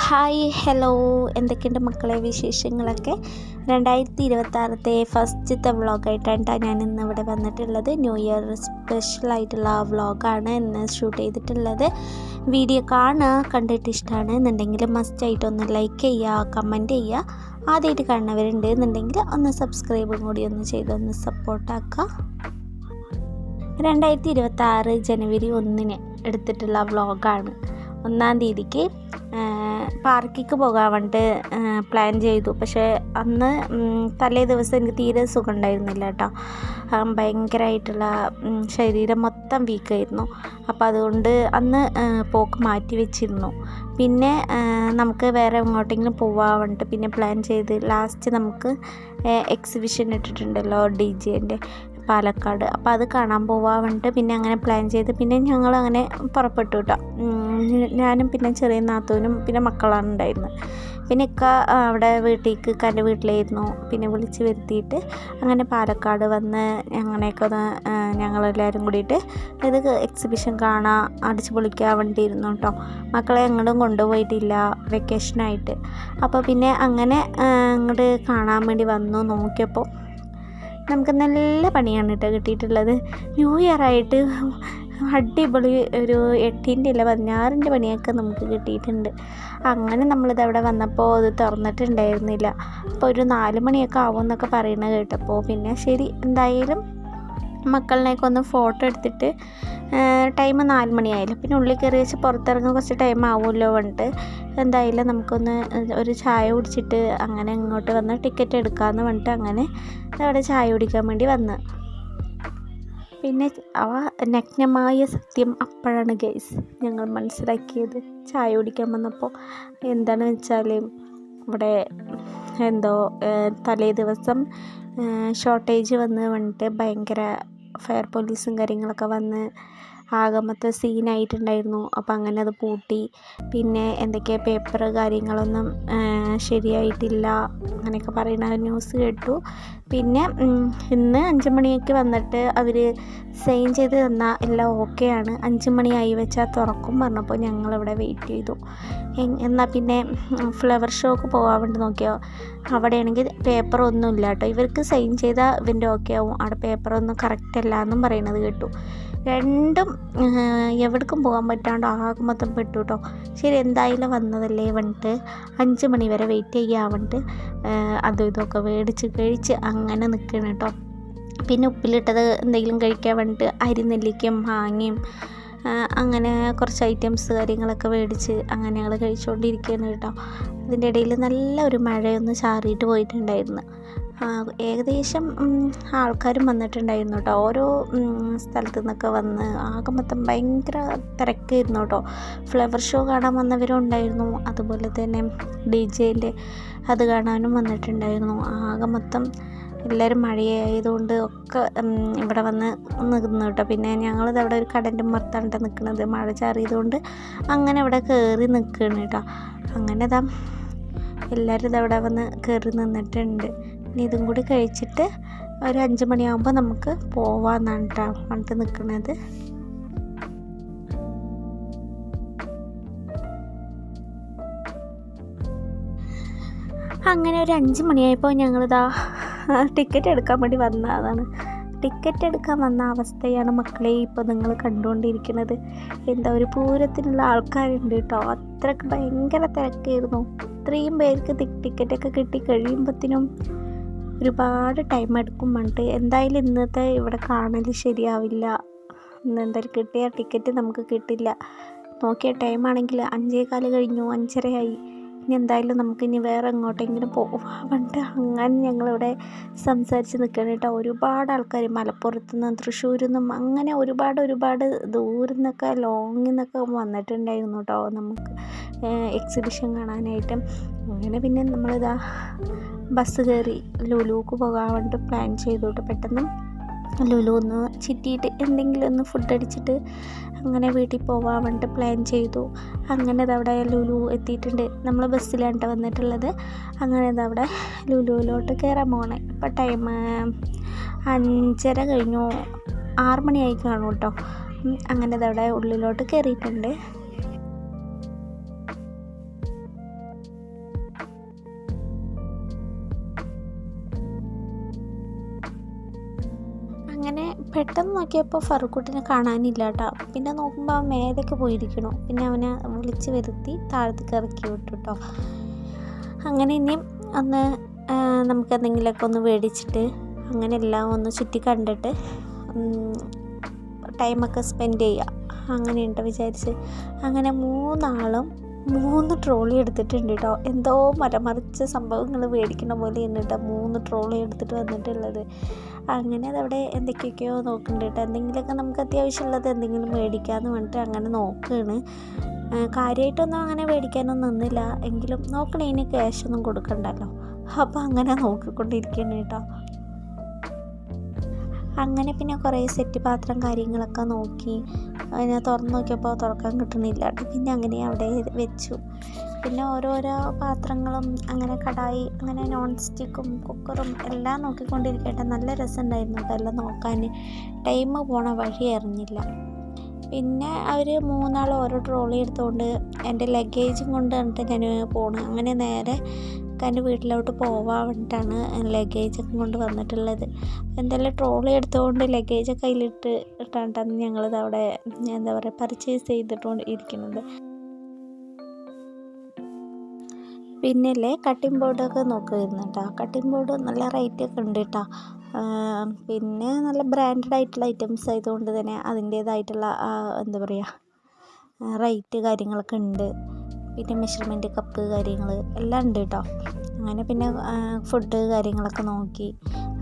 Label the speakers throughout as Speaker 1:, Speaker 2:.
Speaker 1: Hi hello. എന്തൊക്കെയുണ്ട് മക്കളെ വിശേഷങ്ങളൊക്കെ? രണ്ടായിരത്തി ഇരുപത്താറത്തെ ഫസ്റ്റത്തെ വ്ളോഗായിട്ടാണ് ട്ടോ ഞാൻ ഇന്ന് ഇവിടെ വന്നിട്ടുള്ളത് ന്യൂ ഇയർ സ്പെഷ്യലായിട്ടുള്ള വ്ളോഗാണ് ഇന്ന് ഷൂട്ട് ചെയ്തിട്ടുള്ളത്. വീഡിയോ കാണുക കണ്ടിട്ട് ഇഷ്ടമാണ് എന്നുണ്ടെങ്കിൽ മസ്റ്റായിട്ട് ഒന്ന് ലൈക്ക് ചെയ്യുക കമന്റ് ചെയ്യുക. ആദ്യമായിട്ട് കാണുന്നവരുണ്ട് എന്നുണ്ടെങ്കിൽ ഒന്ന് സബ്സ്ക്രൈബും കൂടി ഒന്ന് ചെയ്തൊന്ന് സപ്പോർട്ടാക്കുക രണ്ടായിരത്തി ഇരുപത്തി ജനുവരി ഒന്നിന് എടുത്തിട്ടുള്ള വ്ളോഗാണ്. ഒന്നാം തീയതിക്ക് പാർക്കിക്ക് പോകാൻ വേണ്ടിയിട്ട് പ്ലാൻ ചെയ്തു. പക്ഷേ അന്ന് തലേ ദിവസം എനിക്ക് തീരെ സുഖം ഉണ്ടായിരുന്നില്ല കേട്ടോ ഭയങ്കരമായിട്ടുള്ള ശരീരം മൊത്തം വീക്കായിരുന്നു അപ്പോൾ അതുകൊണ്ട് അന്ന് പോക്ക് മാറ്റി വെച്ചിരുന്നു. പിന്നെ നമുക്ക് വേറെ എങ്ങോട്ടെങ്കിലും പോകാൻ വേണ്ടിയിട്ട് പിന്നെ പ്ലാൻ ചെയ്ത് ലാസ്റ്റ് നമുക്ക് എക്സിബിഷൻ ഇട്ടിട്ടുണ്ടല്ലോ ഡി ജെന്റെ പാലക്കാട്. അപ്പോൾ അത് കാണാൻ പോവാറുണ്ട് പിന്നെ അങ്ങനെ പ്ലാൻ ചെയ്ത് പിന്നെ ഞങ്ങൾ അങ്ങനെ പുറപ്പെട്ടു കേട്ടോ ഞാനും പിന്നെ ചെറിയ നാത്തൂനും പിന്നെ മക്കളാണ് ഉണ്ടായിരുന്നത് പിന്നെ ഇക്ക അവിടെ വീട്ടിലേക്ക് ഇക്കാന്റെ വീട്ടിലായിരുന്നു. പിന്നെ വിളിച്ച് വരുത്തിയിട്ട് അങ്ങനെ പാലക്കാട് വന്ന് അങ്ങനെയൊക്കെ ഒന്ന് ഞങ്ങളെല്ലാവരും കൂടിയിട്ട് ഇത് എക്സിബിഷൻ കാണാൻ അടിച്ച് പൊളിക്കാൻ വേണ്ടിയിരുന്നു കേട്ടോ മക്കളെ എങ്ങോട്ടും കൊണ്ടുപോയിട്ടില്ല വെക്കേഷനായിട്ട് അപ്പോൾ പിന്നെ അങ്ങനെ അങ്ങോട്ട് കാണാൻ വേണ്ടി വന്നു. നോക്കിയപ്പോൾ നമുക്ക് നല്ല പണിയാണ് കേട്ടോ കിട്ടിയിട്ടുള്ളത്. ന്യൂ ഇയർ ആയിട്ട് അടിപൊളി ഒരു എട്ടിന്റെ അല്ല പതിനാറിന്റെ പണിയൊക്കെ നമുക്ക് കിട്ടിയിട്ടുണ്ട്. അങ്ങനെ നമ്മളിത് അവിടെ വന്നപ്പോൾ അത് തുറന്നിട്ടുണ്ടായിരുന്നില്ല. അപ്പോൾ ഒരു നാല് മണിയൊക്കെ ആവും എന്നൊക്കെ പറയുന്നത് കേട്ടപ്പോൾ പിന്നെ ശരി എന്തായാലും മക്കളിനെയൊക്കെ ഒന്ന് ഫോട്ടോ എടുത്തിട്ട് ടൈം നാല് മണിയായാലും പിന്നെ ഉള്ളിൽ കയറി വെച്ച് പുറത്തിറങ്ങാൻ കുറച്ച് ടൈം ആവുമല്ലോ പറഞ്ഞിട്ട്. എന്തായാലും നമുക്കൊന്ന് ഒരു ചായ കുടിച്ചിട്ട് അങ്ങനെ ഇങ്ങോട്ട് വന്ന് ടിക്കറ്റ് എടുക്കാമെന്ന് പറഞ്ഞിട്ട് അങ്ങനെ അവിടെ ചായ കുടിക്കാൻ വേണ്ടി വന്ന്. പിന്നെ അവ നഗ്നമായ സത്യം അപ്പോഴാണ് ഗൈസ് ഞങ്ങൾ മനസ്സിലാക്കിയത്. ചായ കുടിക്കാൻ വന്നപ്പോൾ എന്താണെന്ന് വെച്ചാൽ ഇവിടെ എന്തോ തലേ ദിവസം ഷോർട്ടേജ് വന്ന് വന്നിട്ട് ഭയങ്കര ഫയർ പോലീസും കാര്യങ്ങളൊക്കെ വന്ന് ആകെ മൊത്തം സീനായിട്ടുണ്ടായിരുന്നു. അപ്പോൾ അങ്ങനെ അത് പൂട്ടി. പിന്നെ എന്തൊക്കെ പേപ്പർ കാര്യങ്ങളൊന്നും ശരിയായിട്ടില്ല. അങ്ങനെയൊക്കെ പറയുന്ന ന്യൂസ് കേട്ടു. പിന്നെ ഇന്ന് അഞ്ച് മണിയൊക്കെ വന്നിട്ട് അവർ സൈൻ ചെയ്ത് തന്നാൽ എല്ലാം ഓക്കെയാണ് അഞ്ച് മണിയായി വെച്ചാൽ തുറക്കും പറഞ്ഞപ്പോൾ ഞങ്ങളിവിടെ വെയിറ്റ് ചെയ്തു. എന്നാൽ പിന്നെ ഫ്ലവർ ഷോക്ക് പോകാൻ വേണ്ടി നോക്കിയോ? അവിടെയാണെങ്കിൽ പേപ്പർ ഒന്നും ഇല്ല കേട്ടോ ഇവർക്ക് സൈൻ ചെയ്താൽ ഇവന്റെ ഓക്കെ ആവും. അവിടെ പേപ്പറൊന്നും കറക്റ്റ് അല്ല എന്നും പറയണത് കേട്ടു. രണ്ടും എവിടേക്കും പോകാൻ പറ്റാണ്ട് ആകെ മൊത്തം പെട്ടു കേട്ടോ ശരി എന്തായാലും വന്നതല്ലേ വന്നിട്ട് അഞ്ച് മണി വരെ വെയിറ്റ് ചെയ്യാൻ വേണ്ടിയിട്ട് അതും ഇതൊക്കെ മേടിച്ച് കഴിച്ച് അങ്ങനെ നിൽക്കണം കേട്ടോ. പിന്നെ ഉപ്പിലിട്ടത് എന്തെങ്കിലും കഴിക്കാൻ വേണ്ടിയിട്ട് അരിനെല്ലിക്കും മാങ്ങയും അങ്ങനെ കുറച്ച് ഐറ്റംസ് കാര്യങ്ങളൊക്കെ മേടിച്ച് അങ്ങനെ ഞങ്ങൾ കഴിച്ചുകൊണ്ടിരിക്കുകയാണ് കേട്ടോ. അതിന്റെ ഇടയിൽ നല്ല ഒരു മഴയൊന്ന് ചാറിയിട്ട് പോയിട്ടുണ്ടായിരുന്നു. ഏകദേശം ആൾക്കാരും വന്നിട്ടുണ്ടായിരുന്നു കേട്ടോ ഓരോ സ്ഥലത്തു നിന്നൊക്കെ വന്ന് ആകെ മൊത്തം ഭയങ്കര തിരക്കായിരുന്നു കേട്ടോ ഫ്ലവർ ഷോ കാണാൻ വന്നവരും ഉണ്ടായിരുന്നു. അതുപോലെ തന്നെ ഡി ജെന്റെ അത് കാണാനും വന്നിട്ടുണ്ടായിരുന്നു. ആകെ മൊത്തം എല്ലാവരും മഴയായതുകൊണ്ട് ഒക്കെ ഇവിടെ വന്ന് നിന്നു കേട്ടോ പിന്നെ ഞങ്ങളിത് അവിടെ ഒരു കടന്റെ മുറത്താണ് നിൽക്കുന്നത് മഴ ചാറിയതുകൊണ്ട് അങ്ങനെ ഇവിടെ കയറി നിൽക്കുകയാണ് കേട്ടോ അങ്ങനെ ഇതാ എല്ലാവരും ഇതവിടെ വന്ന് കയറി നിന്നിട്ടുണ്ട്. ഇനി ഇതും കൂടി കഴിച്ചിട്ട് ഒരു അഞ്ച് മണിയാകുമ്പോൾ നമുക്ക് പോവാന്നാണ് കേട്ടോ പറഞ്ഞിട്ട് നിൽക്കുന്നത് അങ്ങനെ ഒരു അഞ്ച് മണിയായപ്പോൾ ഞങ്ങളിതാ ടിക്കറ്റ് എടുക്കാൻ വേണ്ടി വന്നതാണ്. ടിക്കറ്റ് എടുക്കാൻ വന്ന അവസ്ഥയാണ് മക്കളെ ഇപ്പോൾ നിങ്ങൾ കണ്ടുകൊണ്ടിരിക്കുന്നത്. എന്താ ഒരു പൂരത്തിനുള്ള ആൾക്കാരുണ്ട് കേട്ടോ അത്രയ്ക്ക് ഭയങ്കര തിരക്കായിരുന്നു. ഇത്രയും പേർക്ക് ടിക്കറ്റൊക്കെ കിട്ടി കഴിയുമ്പത്തിനും ഒരുപാട് ടൈം എടുക്കും പറഞ്ഞിട്ട് എന്തായാലും ഇന്നത്തെ ഇവിടെ കാണൽ ശരിയാവില്ല. ഇന്ന് എന്തായാലും കിട്ടിയ ടിക്കറ്റ് നമുക്ക് കിട്ടില്ല. നോക്കിയ ടൈം ആണെങ്കിൽ അഞ്ചേകാൽ കഴിഞ്ഞു അഞ്ചരയായി. ഇനി എന്തായാലും നമുക്ക് ഇനി വേറെ എങ്ങോട്ടെങ്കിലും പോവാണ്ട് അങ്ങനെ ഞങ്ങളിവിടെ സംസാരിച്ച് നിൽക്കണം കേട്ടോ. ഒരുപാട് ആൾക്കാർ മലപ്പുറത്തു നിന്നും തൃശ്ശൂരിൽ നിന്നും അങ്ങനെ ഒരുപാട് ഒരുപാട് ദൂരം നിന്നൊക്കെ ലോങ്ങിൽ നിന്നൊക്കെ വന്നിട്ടുണ്ടായിരുന്നു കേട്ടോ നമുക്ക് എക്സിബിഷൻ കാണാനായിട്ട്. അങ്ങനെ പിന്നെ നമ്മളിതാ ബസ് കയറി ലുലുക്ക് പോകാൻ വേണ്ടിയിട്ട് പ്ലാൻ ചെയ്തു കേട്ടോ. പെട്ടെന്ന് ലുലു ഒന്ന് ചിറ്റിയിട്ട് എന്തെങ്കിലും ഒന്ന് ഫുഡ് അടിച്ചിട്ട് അങ്ങനെ വീട്ടിൽ പോകാൻ വേണ്ടി പ്ലാൻ ചെയ്തു. അങ്ങനെ അവിടെ ലുലു എത്തിയിട്ടുണ്ട്. നമ്മൾ ബസ്സിലാണ് ട്ടോ വന്നിട്ടുള്ളത്. അങ്ങനെ അതവിടെ ലുലുവിലോട്ട് കയറാൻ പോകണേ ഇപ്പം ടൈം അഞ്ചര കഴിഞ്ഞു. ആറ് മണിയായി കാണും കേട്ടോ അങ്ങനെ അവിടെ ഉള്ളിലോട്ട് കയറിയിട്ടുണ്ട് പെട്ടെന്ന് നോക്കിയപ്പോൾ ഫറുക്കുട്ടിനെ കാണാനില്ല കേട്ടോ പിന്നെ നോക്കുമ്പോൾ അവൻ മേലേക്ക് പോയിരിക്കണു. പിന്നെ അവനെ വിളിച്ച് വരുത്തി താഴത്തേക്ക് ഇറക്കി വിട്ടു കേട്ടോ അങ്ങനെ ഇനിയും ഒന്ന് നമുക്ക് എന്തെങ്കിലുമൊക്കെ ഒന്ന് മേടിച്ചിട്ട് അങ്ങനെ എല്ലാം ഒന്ന് ചുറ്റി കണ്ടിട്ട് ടൈമൊക്കെ സ്പെൻഡ് ചെയ്യുക അങ്ങനെയുണ്ട് വിചാരിച്ച്. അങ്ങനെ മൂന്നാളും മൂന്ന് ട്രോളി എടുത്തിട്ടുണ്ട് കേട്ടോ എന്തോ മരമറിച്ച സംഭവങ്ങൾ മേടിക്കുന്ന പോലെ കേട്ടോ മൂന്ന് ട്രോളി എടുത്തിട്ട് വന്നിട്ടുള്ളത്. അങ്ങനെ അതവിടെ എന്തൊക്കെയൊക്കെയോ നോക്കുന്നുണ്ട് കേട്ടോ എന്തെങ്കിലുമൊക്കെ നമുക്ക് അത്യാവശ്യമുള്ളത് എന്തെങ്കിലും മേടിക്കാമെന്ന് പറഞ്ഞിട്ട് അങ്ങനെ നോക്കുകയാണ് കാര്യമായിട്ടൊന്നും അങ്ങനെ മേടിക്കാനൊന്നും നിന്നില്ല. എങ്കിലും നോക്കണേന് ക്യാഷൊന്നും കൊടുക്കണ്ടല്ലോ. അപ്പോൾ അങ്ങനെ നോക്കിക്കൊണ്ടിരിക്കുകയാണ് കേട്ടോ അങ്ങനെ പിന്നെ കുറേ സെറ്റ് പാത്രം കാര്യങ്ങളൊക്കെ നോക്കി. അതിനെ തുറന്ന് നോക്കിയപ്പോൾ തുറക്കാൻ കിട്ടണില്ല കേട്ടോ പിന്നെ അങ്ങനെ അവിടെ വെച്ചു. പിന്നെ ഓരോരോ പാത്രങ്ങളും അങ്ങനെ കടായി അങ്ങനെ നോൺ സ്റ്റിക്കും കുക്കറും എല്ലാം നോക്കിക്കൊണ്ടിരിക്കട്ടെ നല്ല രസമുണ്ടായിരുന്നു. കേട്ടോ എല്ലാം നോക്കാൻ ടൈം പോണ വഴി അറിഞ്ഞില്ല. പിന്നെ അവർ മൂന്നാൾ ഓരോ ട്രോളി എടുത്തുകൊണ്ട് എന്റെ ലഗേജും കൊണ്ട് കണ്ടിട്ട് ഞാൻ പോണു. അങ്ങനെ നേരെ എന്റെ വീട്ടിലോട്ട് പോവാൻ വേണ്ടിയിട്ടാണ് ലഗേജൊക്കെ കൊണ്ട് വന്നിട്ടുള്ളത്. എന്തായാലും ട്രോളി എടുത്തുകൊണ്ട് ലഗേജൊക്കെ കയ്യിലിട്ട് ഇട്ടാണ് ഞങ്ങളിത് അവിടെ എന്താ പറയുക പർച്ചേസ് ചെയ്തിട്ടുകൊണ്ട് ഇരിക്കുന്നത് പിന്നല്ലേ കട്ടിംഗ് ബോർഡൊക്കെ നോക്കുമായിരുന്നു കേട്ടോ കട്ടിംഗ് ബോർഡ് നല്ല റേറ്റ് ഒക്കെ ഉണ്ട് കേട്ടോ പിന്നെ നല്ല ബ്രാൻഡഡ് ആയിട്ടുള്ള ഐറ്റംസ് ആയതുകൊണ്ട് തന്നെ അതിന്റേതായിട്ടുള്ള എന്താ പറയുക റേറ്റ് കാര്യങ്ങളൊക്കെ ഉണ്ട്. പിന്നെ മെഷർമെന്റ് കപ്പ് കാര്യങ്ങൾ എല്ലാം ഉണ്ട് കേട്ടോ അങ്ങനെ പിന്നെ ഫുഡ് കാര്യങ്ങളൊക്കെ നോക്കി.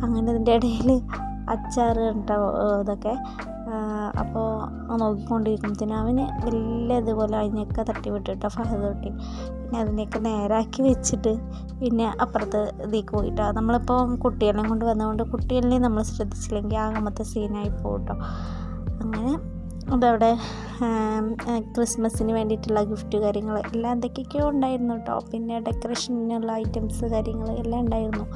Speaker 1: അങ്ങനെ ഇതിന്റെ ഇടയിൽ അച്ചാർ കേട്ടോ ഇതൊക്കെ. അപ്പോൾ നോക്കിക്കൊണ്ടിരിക്കുമ്പത്തിന് അവന് വലിയ ഇതുപോലെ അതിനെയൊക്കെ തട്ടി വിട്ടിട്ടോ ഫഹദ് തൊട്ടി. പിന്നെ അതിനെയൊക്കെ നേരാക്കി വെച്ചിട്ട് പിന്നെ അപ്പുറത്ത് ഇതിലേക്ക് പോയിട്ടോ നമ്മളിപ്പോൾ കുട്ടികളെയും കൊണ്ട് വന്നതുകൊണ്ട് കുട്ടികളെയും നമ്മൾ ശ്രദ്ധിച്ചില്ലെങ്കിൽ ആകമത്തെ സീനായി പോകട്ടോ അങ്ങനെ അതവിടെ ക്രിസ്മസിന് വേണ്ടിയിട്ടുള്ള ഗിഫ്റ്റ് കാര്യങ്ങൾ എല്ലാം എന്തൊക്കെയൊക്കെയോ ഉണ്ടായിരുന്നു കേട്ടോ പിന്നെ ഡെക്കറേഷനുള്ള ഐറ്റംസ് കാര്യങ്ങൾ എല്ലാം ഉണ്ടായിരുന്നു.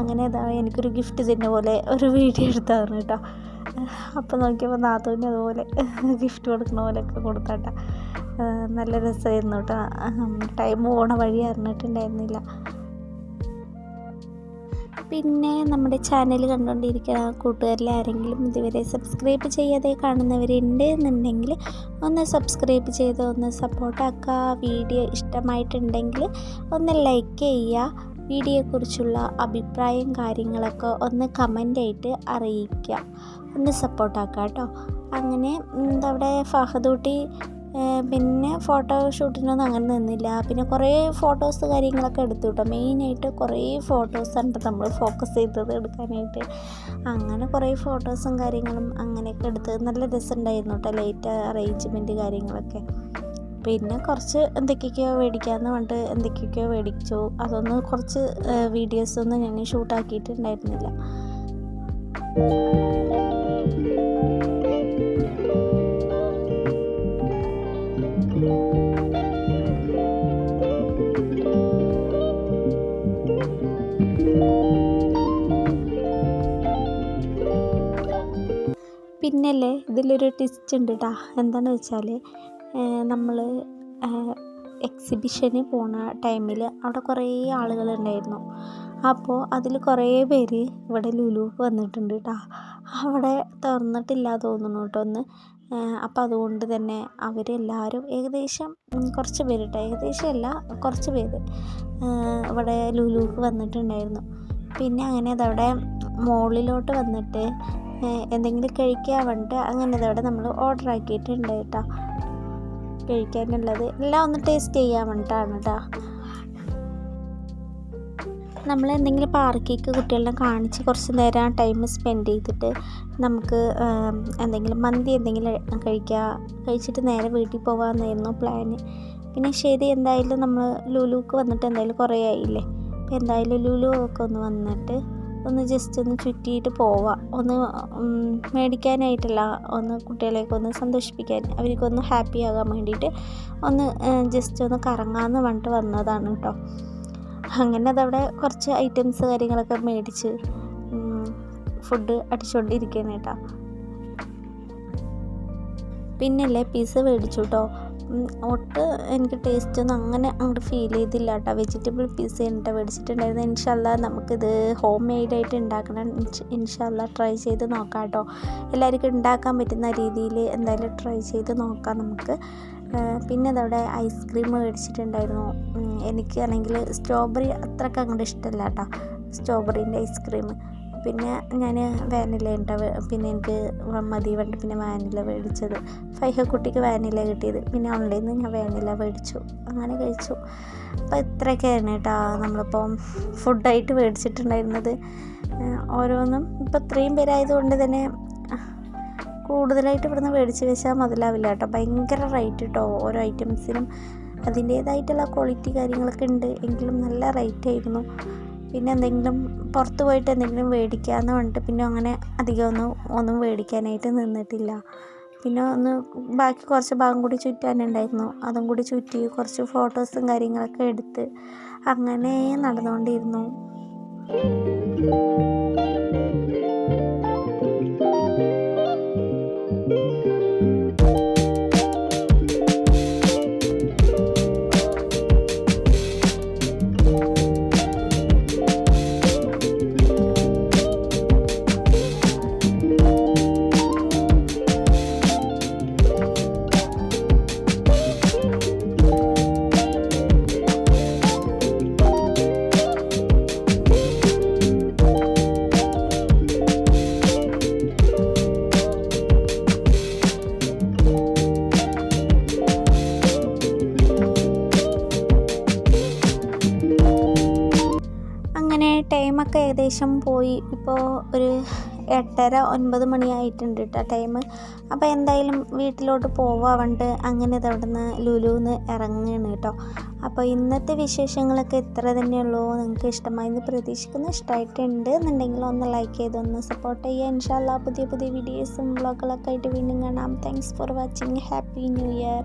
Speaker 1: അങ്ങനെ ഇതാ എനിക്കൊരു ഗിഫ്റ്റ് തന്നെ പോലെ ഒരു വീഡിയോ എടുത്തായിരുന്നു കേട്ടോ അപ്പോൾ നോക്കിയപ്പോൾ നാത്തൂന് അതുപോലെ ഗിഫ്റ്റ് കൊടുക്കുന്ന പോലെയൊക്കെ കൊടുത്താട്ട. നല്ല രസമായിരുന്നു കേട്ടോ ടൈം പോണ വഴി അറിഞ്ഞിട്ടുണ്ടായിരുന്നില്ല. പിന്നെ നമ്മുടെ ചാനൽ കണ്ടുകൊണ്ടിരിക്കുന്ന കൂട്ടുകാരിൽ ആരെങ്കിലും ഇതുവരെ സബ്സ്ക്രൈബ് ചെയ്യാതെ കാണുന്നവരുണ്ട് എന്നുണ്ടെങ്കിൽ ഒന്ന് സബ്സ്ക്രൈബ് ചെയ്ത് ഒന്ന് സപ്പോർട്ടാക്കുക വീഡിയോ ഇഷ്ടമായിട്ടുണ്ടെങ്കിൽ ഒന്ന് ലൈക്ക് ചെയ്യുക. വീഡിയോയെക്കുറിച്ചുള്ള അഭിപ്രായം കാര്യങ്ങളൊക്കെ ഒന്ന് കമന്റായിട്ട് അറിയിക്കുക. ഒന്ന് സപ്പോർട്ടാക്കുക കേട്ടോ. അങ്ങനെ അവിടെ ഫഹദൂട്ടി പിന്നെ ഫോട്ടോ ഷൂട്ടിനൊന്നും അങ്ങനെ നിന്നില്ല. പിന്നെ കുറേ ഫോട്ടോസ് കാര്യങ്ങളൊക്കെ എടുത്തു കേട്ടോ മെയിനായിട്ട് കുറേ ഫോട്ടോസാണ് നമ്മൾ ഫോക്കസ് ചെയ്തത് എടുക്കാനായിട്ട്. അങ്ങനെ കുറേ ഫോട്ടോസും കാര്യങ്ങളും അങ്ങനെയൊക്കെ എടുത്ത് നല്ല രസമുണ്ടായിരുന്നു കേട്ടോ ലൈറ്റ് അറേഞ്ച്മെന്റ് കാര്യങ്ങളൊക്കെ. പിന്നെ കുറച്ച് എന്തൊക്കെയൊക്കെയോ മേടിക്കാമെന്ന് പറഞ്ഞിട്ട് എന്തൊക്കെയൊക്കെയോ മേടിച്ചു അതൊന്നും കുറച്ച് വീഡിയോസൊന്നും ഞാൻ ഷൂട്ടാക്കിയിട്ടുണ്ടായിരുന്നില്ല പിന്നല്ലേ ഇതിലൊരു ട്വിസ്റ്റ് ഉണ്ട് കേട്ടോ എന്താണെന്ന് വെച്ചാൽ നമ്മൾ എക്സിബിഷന് പോണ ടൈമിൽ അവിടെ കുറേ ആളുകളുണ്ടായിരുന്നു. അപ്പോൾ അതിൽ കുറേ പേര് ഇവിടെ ലുലുക്ക് വന്നിട്ടുണ്ട് കേട്ടോ അവിടെ തുറന്നിട്ടില്ല തോന്നുന്നു കേട്ടോ ഒന്ന്. അപ്പോൾ അതുകൊണ്ട് തന്നെ അവരെല്ലാവരും ഏകദേശം കുറച്ച് പേര് കേട്ടോ ഏകദേശം അല്ല കുറച്ച് പേര് ഇവിടെ ലുലുക്ക് വന്നിട്ടുണ്ടായിരുന്നു. പിന്നെ അങ്ങനെ അതവിടെ മുകളിലോട്ട് വന്നിട്ട് എന്തെങ്കിലും കഴിക്കാൻ വേണ്ടിയിട്ട് അങ്ങനെ ഇതവിടെ നമ്മൾ ഓർഡർ ആക്കിയിട്ടുണ്ട് കേട്ടോ. കഴിക്കാനുള്ളത്. എല്ലാം ഒന്ന് ടേസ്റ്റ് ചെയ്യാൻ വേണ്ടിയിട്ടാണ് കേട്ടോ നമ്മൾ എന്തെങ്കിലും പാർക്കിലേക്ക് കുട്ടികളെ കാണിച്ച് കുറച്ച് നേരം ടൈം സ്പെൻഡ് ചെയ്തിട്ട് നമുക്ക് എന്തെങ്കിലും മന്തി എന്തെങ്കിലും കഴിക്കുക കഴിച്ചിട്ട് നേരെ വീട്ടിൽ പോകാമെന്നായിരുന്നു പ്ലാന് പിന്നെ ശരി എന്തായാലും നമ്മൾ ലുലുക്ക് വന്നിട്ട് എന്തായാലും കുറേ ആയില്ലേ? എന്തായാലും ലുലു ഒക്കെ ഒന്ന് വന്നിട്ട് ഒന്ന് ജസ്റ്റ് ഒന്ന് ചുറ്റിയിട്ട് പോവാം ഒന്ന് മേടിക്കാനായിട്ടല്ല ഒന്ന് കുട്ടികളെയൊക്കെ ഒന്ന് സന്തോഷിപ്പിക്കാൻ അവർക്കൊന്ന് ഹാപ്പി ആകാൻ വേണ്ടിയിട്ട് ഒന്ന് ജസ്റ്റ് ഒന്ന് കറങ്ങാമെന്ന് പറഞ്ഞിട്ട് വന്നതാണ് കേട്ടോ. അങ്ങനെ അതവിടെ കുറച്ച് ഐറ്റംസ് കാര്യങ്ങളൊക്കെ മേടിച്ച് ഫുഡ് അടിച്ചുകൊണ്ടിരിക്കുകയാണ് കേട്ടോ. പിന്നല്ലേ പിസ്സ മേടിച്ചു കേട്ടോ ഒട്ട് എനിക്ക് ടേസ്റ്റ് ഒന്നും അങ്ങനെ അങ്ങോട്ട് ഫീൽ ചെയ്തില്ല കേട്ടോ വെജിറ്റബിൾ പിസ്സ എന്നിട്ട് മേടിച്ചിട്ടുണ്ടായിരുന്നത് ഇൻഷല്ല നമുക്കിത് ഹോം മെയ്ഡായിട്ട് ഉണ്ടാക്കണം ഇൻഷ- ഇൻഷല്ല ട്രൈ ചെയ്ത് നോക്കാം കേട്ടോ എല്ലാവർക്കും ഉണ്ടാക്കാൻ പറ്റുന്ന രീതിയിൽ എന്തായാലും ട്രൈ ചെയ്ത് നോക്കാം നമുക്ക്. പിന്നെ അതവിടെ ഐസ്ക്രീം മേടിച്ചിട്ടുണ്ടായിരുന്നു. എനിക്കാണെങ്കിൽ സ്ട്രോബെറി അത്രയ്ക്ക് അങ്ങോട്ട് ഇഷ്ടമല്ല കേട്ടോ സ്ട്രോബെറീന്റെ ഐസ്ക്രീം പിന്നെ ഞാൻ വാനില ഉണ്ടാവുക പിന്നെ എനിക്ക് മതി പറഞ്ഞിട്ട് പിന്നെ വാനില മേടിച്ചത് ഫൈഹ കുട്ടിക്ക് വാനില കിട്ടിയത്. പിന്നെ ഓൺലൈനിൽ നിന്ന് ഞാൻ വാനില മേടിച്ചു അങ്ങനെ കഴിച്ചു. അപ്പോൾ ഇത്രയൊക്കെയാണ് കേട്ടോ നമ്മളിപ്പം ഫുഡായിട്ട് മേടിച്ചിട്ടുണ്ടായിരുന്നത് ഓരോന്നും ഇപ്പോൾ ഇത്രയും പേരായതുകൊണ്ട് തന്നെ കൂടുതലായിട്ട് ഇവിടുന്ന് മേടിച്ച് വെച്ചാൽ മുതലാവില്ല കേട്ടോ. ഭയങ്കര റേറ്റ് കേട്ടോ. ഓരോ ഐറ്റംസിനും അതിന്റേതായിട്ടുള്ള ക്വാളിറ്റി കാര്യങ്ങളൊക്കെ ഉണ്ട്. എങ്കിലും നല്ല റേറ്റ് ആയിരുന്നു. പിന്നെ എന്തെങ്കിലും പുറത്ത് പോയിട്ട് എന്തെങ്കിലും മേടിക്കാമെന്ന് പറഞ്ഞിട്ട് പിന്നെ അങ്ങനെ അധികം ഒന്നും ഒന്നും മേടിക്കാനായിട്ട് നിന്നിട്ടില്ല. പിന്നെ ഒന്ന് ബാക്കി കുറച്ച് ഭാഗം കൂടി ചുറ്റാനുണ്ടായിരുന്നു. അതും കൂടി ചുറ്റി കുറച്ച് ഫോട്ടോസും കാര്യങ്ങളൊക്കെ എടുത്ത് അങ്ങനെ നടന്നുകൊണ്ടിരുന്നു. ഇപ്പോൾ ഒരു എട്ടര ഒൻപത് മണിയായിട്ടുണ്ട് കേട്ടോ ടൈം അപ്പോൾ എന്തായാലും വീട്ടിലോട്ട് പോവാണ്ട് അങ്ങനെ ഇത് അവിടെ നിന്ന് ലുലുന്ന് ഇറങ്ങുകയാണ് കേട്ടോ അപ്പോൾ ഇന്നത്തെ വിശേഷങ്ങളൊക്കെ ഇത്ര തന്നെയുള്ളൂ. നിങ്ങൾക്ക് ഇഷ്ടമായെന്ന് പ്രതീക്ഷിക്കുന്നു. ഇഷ്ടമായിട്ടുണ്ട് എന്നുണ്ടെങ്കിൽ ഒന്ന് ലൈക്ക് ചെയ്ത് ഒന്ന് സപ്പോർട്ട് ചെയ്യുക. ഇൻഷാല്ല പുതിയ പുതിയ വീഡിയോസും വ്ളോഗുകളൊക്കെ ആയിട്ട് വീണ്ടും കാണാം. Thanks for watching happy new year